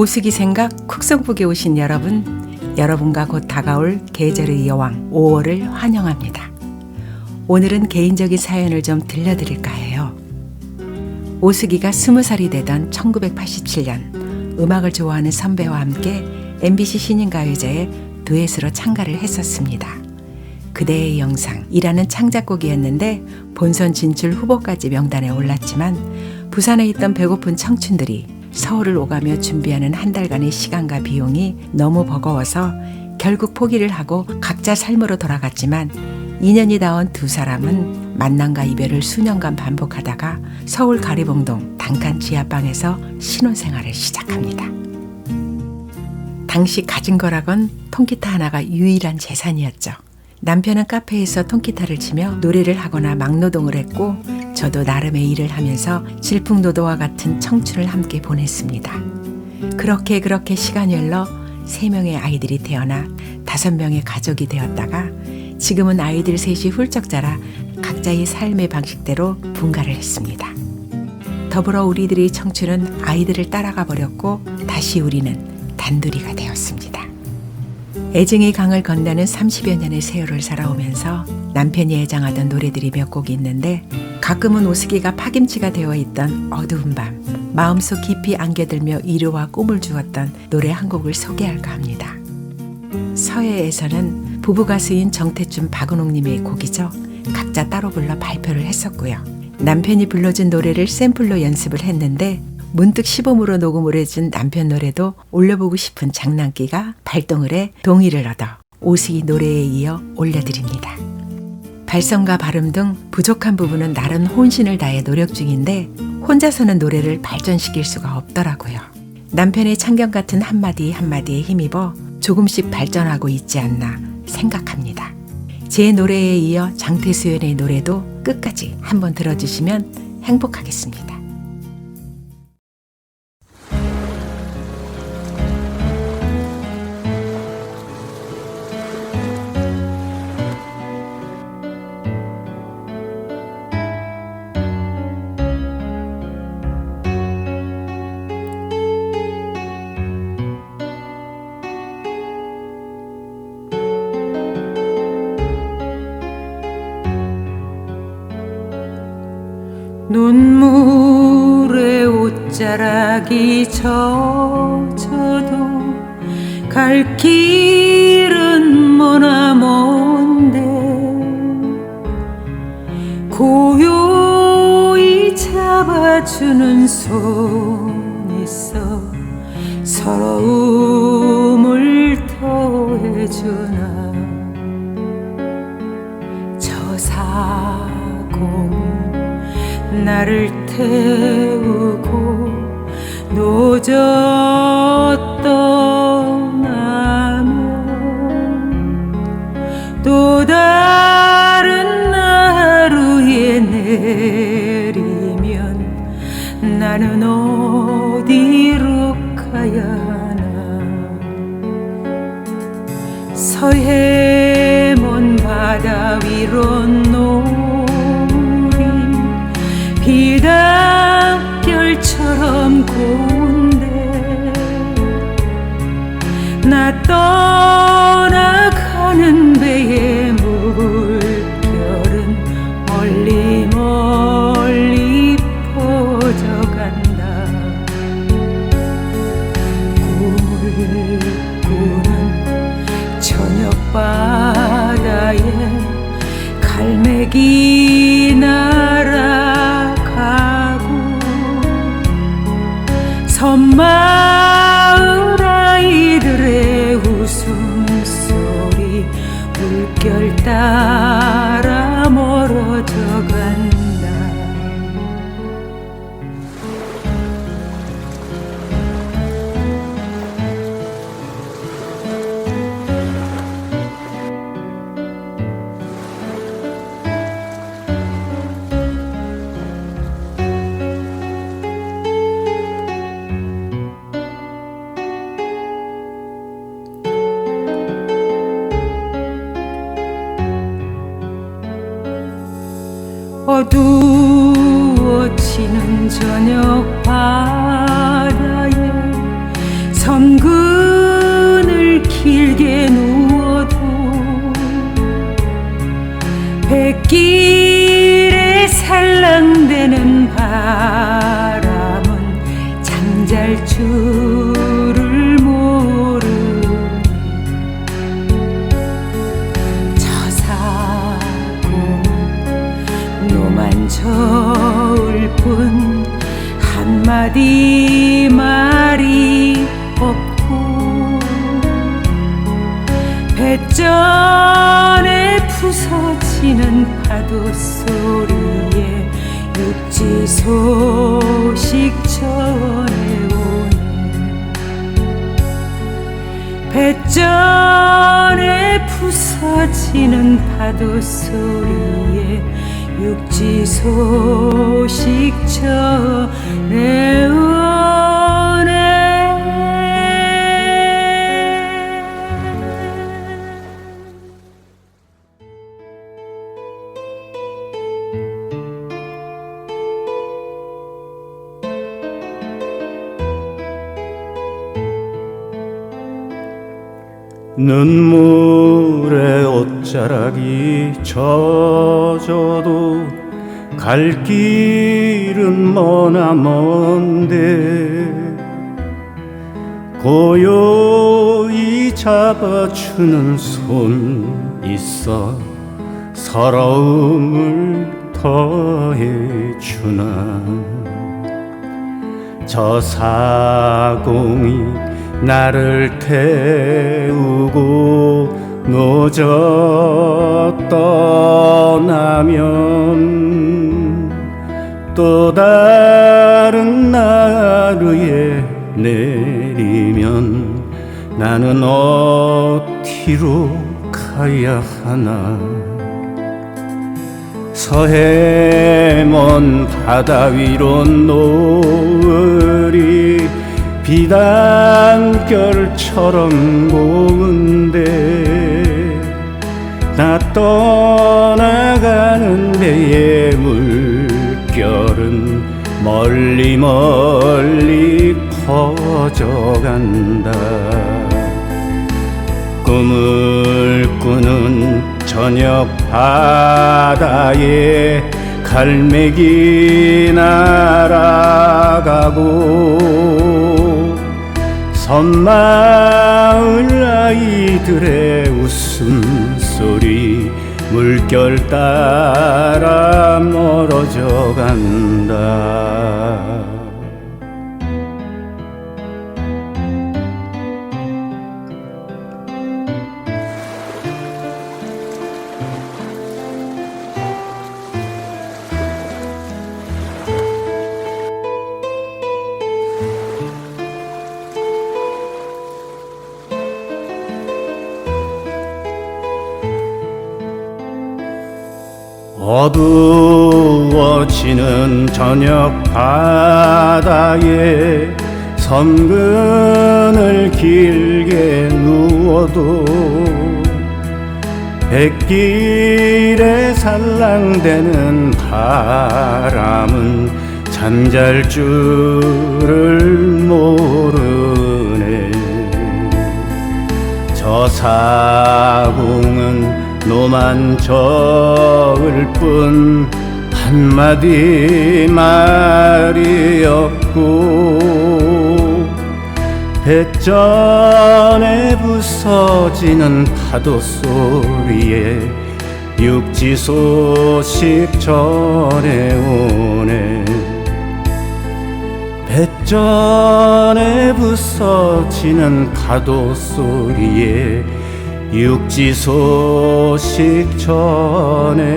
오수기 생각 쿡성북에 오신 여러분, 여러분과 곧 다가올 계절의 여왕 5월을 환영합니다. 오늘은 개인적인 사연을 좀 들려드릴까 해요. 오수기가 스무 살이 되던 1987년 음악을 좋아하는 선배와 함께 MBC 신인가요제에 듀엣으로 참가를 했었습니다. 그대의 영상이라는 창작곡이었는데 본선 진출 후보까지 명단에 올랐지만 부산에 있던 배고픈 청춘들이 서울을 오가며 준비하는 한 달간의 시간과 비용이 너무 버거워서 결국 포기를 하고 각자 삶으로 돌아갔지만 인연이 닿은 두 사람은 만남과 이별을 수년간 반복하다가 서울 가리봉동 단칸 지하방에서 신혼생활을 시작합니다. 당시 가진 거라곤 통기타 하나가 유일한 재산이었죠. 남편은 카페에서 통기타를 치며 노래를 하거나 막노동을 했고 저도 나름의 일을 하면서 질풍노도와 같은 청춘을 함께 보냈습니다. 그렇게 그렇게 시간이 흘러 세 명의 아이들이 태어나 다섯 명의 가족이 되었다가 지금은 아이들 셋이 훌쩍 자라 각자의 삶의 방식대로 분가를 했습니다. 더불어 우리들의 청춘은 아이들을 따라가 버렸고 다시 우리는 단둘이가 되었습니다. 애증의 강을 건너는 30여 년의 세월을 살아오면서 남편이 애장하던 노래들이 몇 곡이 있는데 가끔은 오수기가 파김치가 되어 있던 어두운 밤 마음속 깊이 안겨들며 위로와 꿈을 주었던 노래 한 곡을 소개할까 합니다. 서해에서는 부부 가수인 정태춘 박은옥님의 곡이죠. 각자 따로 불러 발표를 했었고요. 남편이 불러준 노래를 샘플로 연습을 했는데 문득 시범으로 녹음을 해준 남편 노래도 올려보고 싶은 장난기가 발동을 해 동의를 얻어 오수기 노래에 이어 올려드립니다. 발성과 발음 등 부족한 부분은 나름 혼신을 다해 노력 중인데 혼자서는 노래를 발전시킬 수가 없더라고요. 남편의 참견 같은 한마디 한마디에 힘입어 조금씩 발전하고 있지 않나 생각합니다. 제 노래에 이어 장태수연의 노래도 끝까지 한번 들어주시면 행복하겠습니다. 눈물에 옷자락이 젖어도 갈 길은 머나 먼데. 고요히 잡아주는 손 있어 서러움을 더해주나. 저 사공 나를 태우고 노젓 떠나면 또 다른 하루에 내리면 나는 어디로 가야 하나? 서해 먼 바다 위로 노을이 비단결처럼 고운데 나 떠 어두워지는 저녁 바다에 섬근을 길게 누워도 백길에 살랑대는 바람은 잠잘 줄 난 저울 뿐 한마디 말이 없고 배전에 부서지는 파도 소리에 육지 소식 전해오네. 배전에 부서지는 파도 소리에 육지 소식 전해오 눈물에 옷자락이 젖어도 갈 길은 머나 먼데 고요히 잡아주는 손 있어 서러움을 더해주나 저 사공이 나를 태우고 노져 떠나면 또 다른 나루에 내리면 나는 어디로 가야 하나? 서해 먼 바다 위로 노을이 비단결처럼 고운데 나 떠나가는 배의 물결은 멀리 멀리 퍼져간다. 꿈을 꾸는 저녁 바다에 갈매기 날아가고 섬마을 아이들의 웃음소리 물결 따라 어두워지는 저녁 바다에 섬근을 길게 누워도 백길에 살랑대는 바람은 잠잘 줄을 모르네. 저 사공은 노만 적을 뿐 한마디 말이 없고 배전에 부서지는 파도 소리에 육지 소식 전해오네. 배전에 부서지는 파도 소리에 육지 소식 전해오네